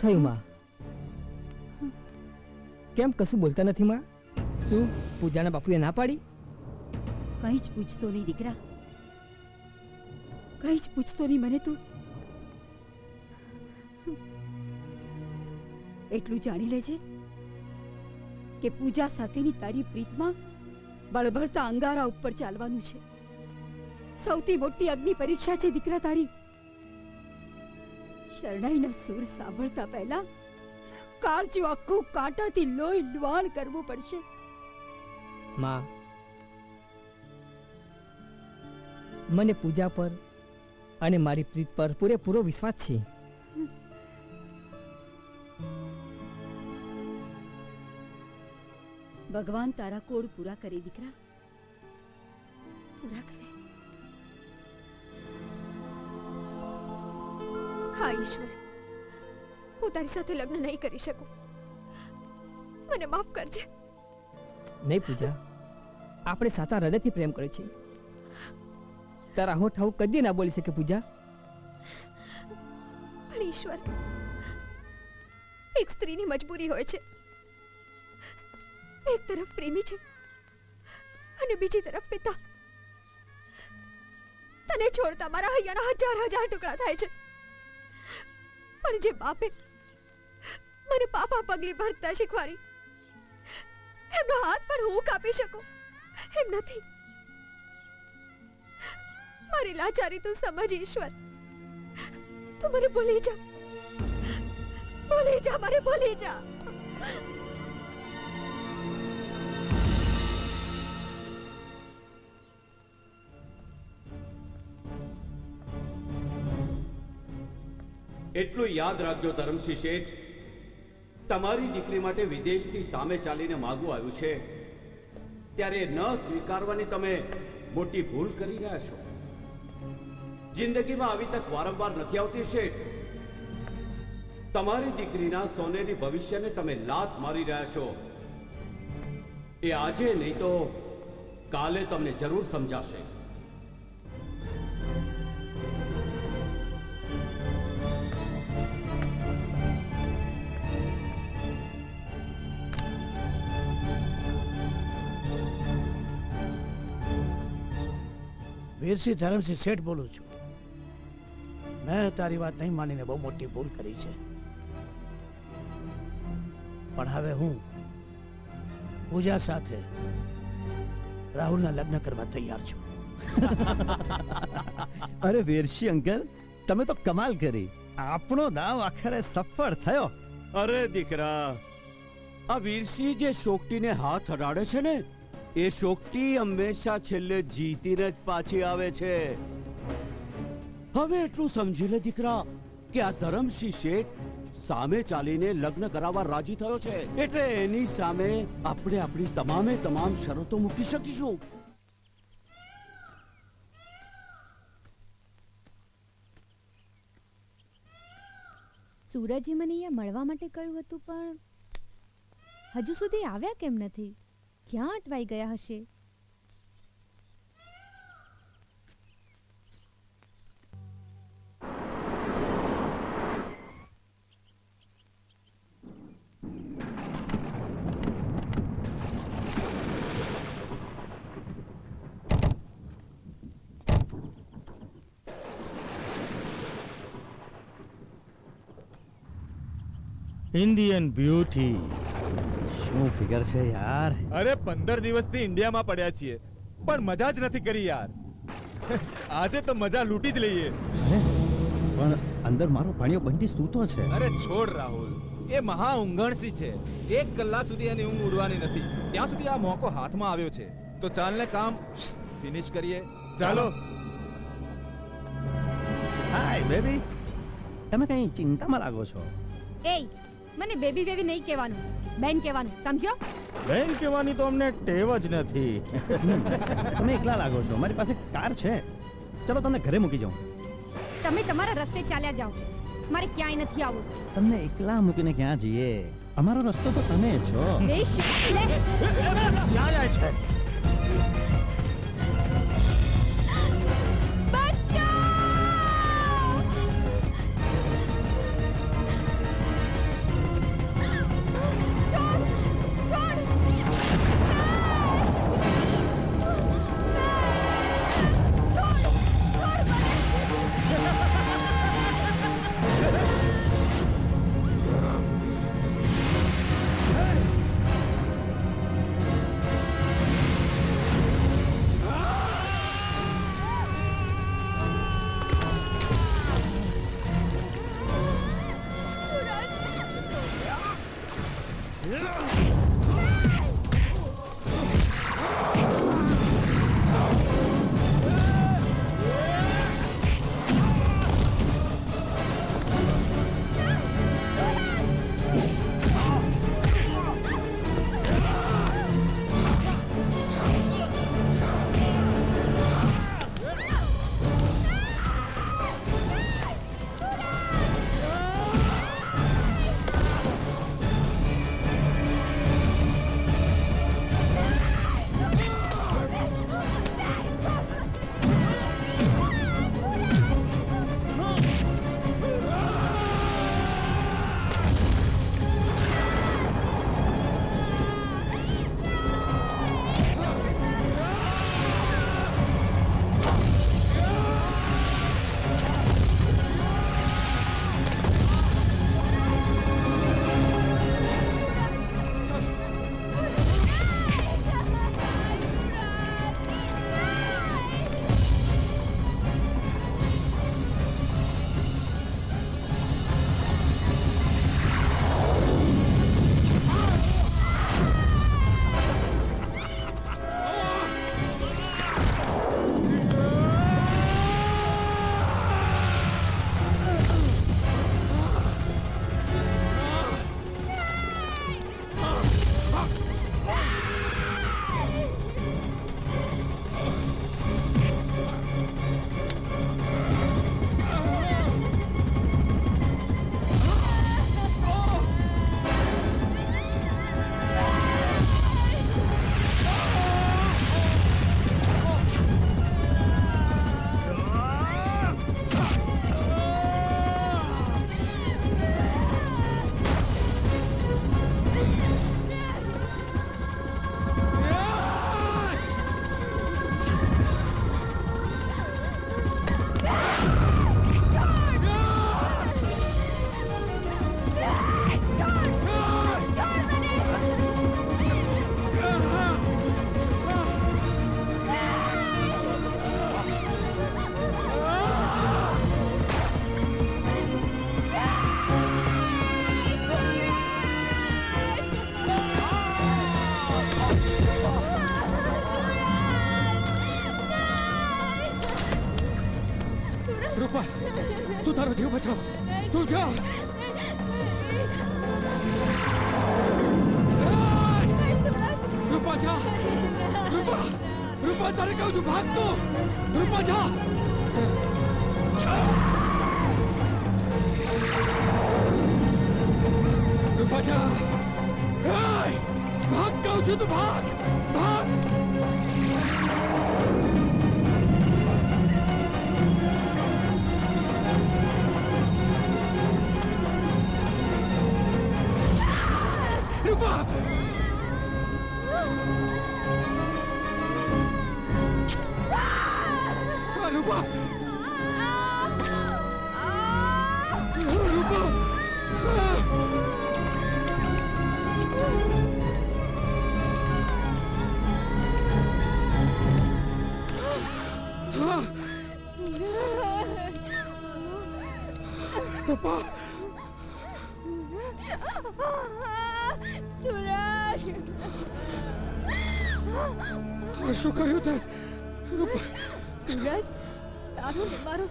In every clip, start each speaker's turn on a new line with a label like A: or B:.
A: થયું, માં? કેમ કશું બોલતા નથી, માં? શું, પૂજાના બાપુએ ના પાડી?
B: કઈ જ પૂછતો નહીં, દીકરા. કઈ જ પૂછતો નહીં મને તું. એટલું જાણી લેજે કે પૂજા સાથેની તારી પ્રીતમાં બળબળતા અંગારા ઉપર ચાલવાનું છે. સૌથી મોટી અગ્નિ પરીક્ષા છે, દીકરા તારી. શરણાઈના સૂર સાંભળતા પહેલા કાળજું આખું કાંટાથી લોહી લુહાણ કરવું પડશે.
A: માં મને પૂજા પર અને મારી પ્રીત પર પૂરેપૂરો વિશ્વાસ છે.
B: ભગવાન તારા કોડ પૂરા કરે દીકરા. પૂરા કરે?
C: હા ઈશ્વર. હું તારી સાથે લગ્ન નહીં કરી શકું. મને માફ કરજે.
A: નહીં પૂજા. આપણે સાચા હૃદયથી પ્રેમ કરે છે તારા હોઠ આવું કદી ના બોલી શકે પૂજા.
C: પણ ઈશ્વર એક સ્ત્રીની મજબૂરી હોય છે. એક તરફ પ્રેમી છે અને બીજી તરફ પિતા. તને છોડતા મારા હૈયાના હજાર હજાર ટુકડા થાય છે. પણ જે બાપે મને પાપા પગલી ભરતા શીખવાડી, એમનો હાથ પણ હું કાપી શકું, એમ નથી. મારી લાચારી તું સમજ, ઈશ્વર. તું મને ભૂલી જા. ભૂલી જા, મને ભૂલી જા.
D: એટલું યાદ રાખજો ધરમસિંહ શેઠ. તમારી દીકરી માટે વિદેશથી સામે ચાલીને માગવું આવ્યું છે. ત્યારે ન સ્વીકારવાની તમે મોટી ભૂલ કરી રહ્યા છો. જિંદગીમાં આવી તક વારંવાર નથી આવતી શેઠ. તમારી દીકરીના સોનેરી ભવિષ્યને તમે લાત મારી રહ્યા છો. એ આજે નહીં તો કાલે તમને જરૂર સમજાશે.
E: વીરસિંહ ધરમસિંહ શેઠ બોલું છું. મેં તારી વાત નહીં માનીને બહુ મોટી ભૂલ કરી છે. પણ હવે હું પૂજા સાથે રાહુલના લગ્ન કરવા તૈયાર છું.
F: અરે વીરસિંહ અંકલ તમે તો કમાલ કરી. આપણો દાવ આખરે સફળ થયો.
D: અરે દીકરા આ વીરસિંહ જે શોકટીને હાથ અડાડે છે ને એ શોકટી હંમેશા છેલ્લે જીતીને જ પાછી આવે છે. હવે એટલું સમજી લે દીકરા કે આ ધરમસિંહ શેઠ સામે ચાલીને લગ્ન કરાવવા રાજી થયો છે. એટલે એની સામે આપણે આપણી તમામે તમામ શરતો મૂકી શકીશું.
G: સૂરજે મને અહીંયા મળવા માટે કહ્યું હતું, પણ હજુ સુધી આવ્યા કેમ નથી? ક્યાં અટવાઈ ગયા હશે
F: ઇન્ડિયન બ્યુટી શું ફિગર છે યાર?
H: અરે પંદર દિવસથી ઇન્ડિયામાં પડ્યા છીએ. પણ મજા જ નથી કરી યાર. આજે તો મજા લૂંટી જ લઈએ.
F: પણ અંદર મારો પાણીઓ બંટી સૂતો છે.
H: અરે છોડ રાહુલ. એ મહા ઊંઘણસી છે. એક કલાક સુધી એની ઊંઘ ઉડવાની નથી. ત્યાં સુધી આ મોકો હાથમાં આવ્યો છે. તો ચાલને કામ ફિનિશ કરીએ. ચાલો.
F: હાય બેબી તમે કઈ ચિંતામાં લાગો છો?
G: એય મને બેબી બેબી નહીં કહેવાનું બેન કહેવાનું સમજ્યો
F: બેન કહેવાની તો અમને ટેવ જ નથી તમે એકલા લાગો છો મારી પાસે કાર છે ચલો તમને ઘરે મૂકી જાઉં
G: તમે તમારા રસ્તે ચાલ્યા જાઓ મારે ક્યાંય નથી આવવું
F: તમને એકલા મૂકીને ક્યાં જઈએ અમારો રસ્તો તો તમે છો
G: એ શેઠ, લે
F: ક્યાં જાય છે
A: Yeah! તું તારો જીવ બચાવ તું જા રૂપા જા રૂપા રૂપા તારે કહું છું ભાગ તું રૂપા જા રૂપા જા એય! ભાગ કહું છું તું ભાગ ભાગ 爸，快把
I: 人。
A: આ શું કર્યું તે રૂપા
I: સૂરજ તારો ને મારો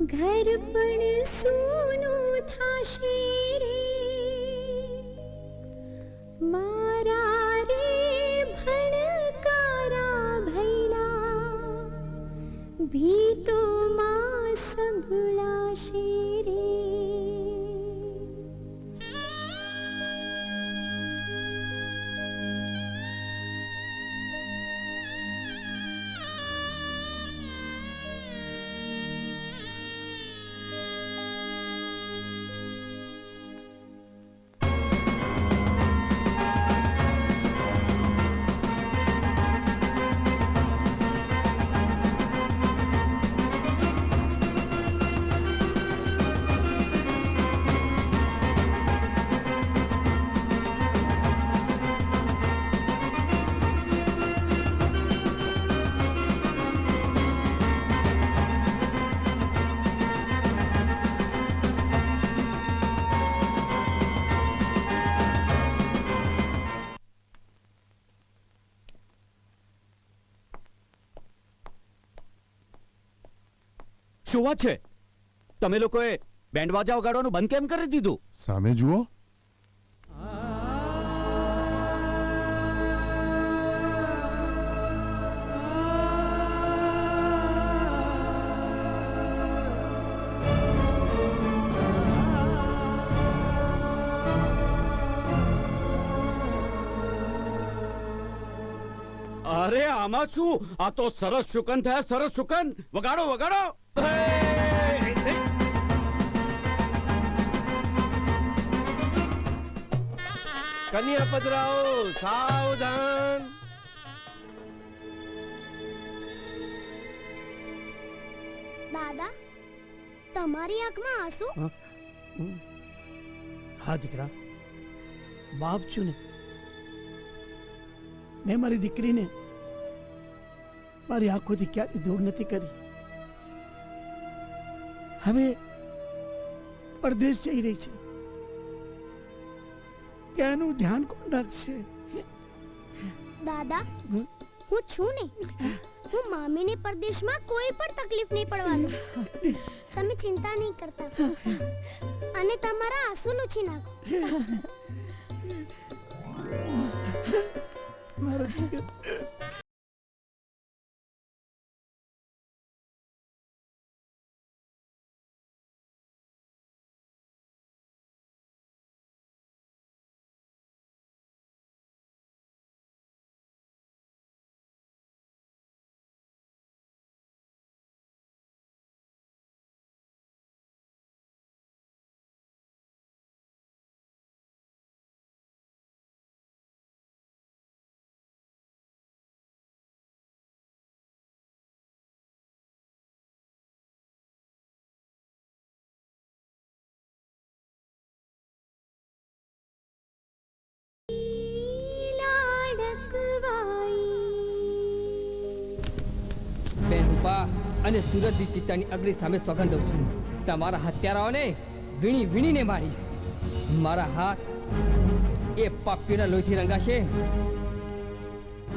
I: ઘર પણ સૂનું થાશે રે. મારા રે ભણકારા ભૈલા ભીતોમાં
D: શું વાત છે? તમે લોકોએ બેન્ડ વાજા વગાડવાનું બંધ કેમ કરી દીધું?
J: સામે જુઓ.
D: અરે આમાં શું? આ તો સરસ શુકન થયા સરસ શુકન વગાડો વગાડો.
F: કન્યા પધરાઓ સાવધાન.
I: દાદા તમારી આંખમાં આંસુ?
E: હા. દીકરા. બાપ છું ને. મેં મારી દીકરીને મારી આંખોથી ક્યારેય દૂર નથી કરી. હવે પરદેશ જઈ રહી છે. ત્યાંનું ધ્યાન કોણ રાખશે?
I: દાદા? હું છું ને. હું મામીને પરદેશમાં કોઈ પણ તકલીફ નહીં પડવા દઉં તમે ચિંતા નહીં કરતા. અને તમારા આંસુ લૂછી નાખો.
E: મારો દીકરો
A: અને સુરતની ચિત્તાની અગ્નિ સામે સોગંદ લઉં છું. તમારા હત્યારાઓને વીણી વીણીને મારીશ. મારા હાથ એ પાપીના લોહીથી રંગાશે.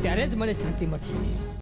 A: ત્યારે જ મને શાંતિ મળશે.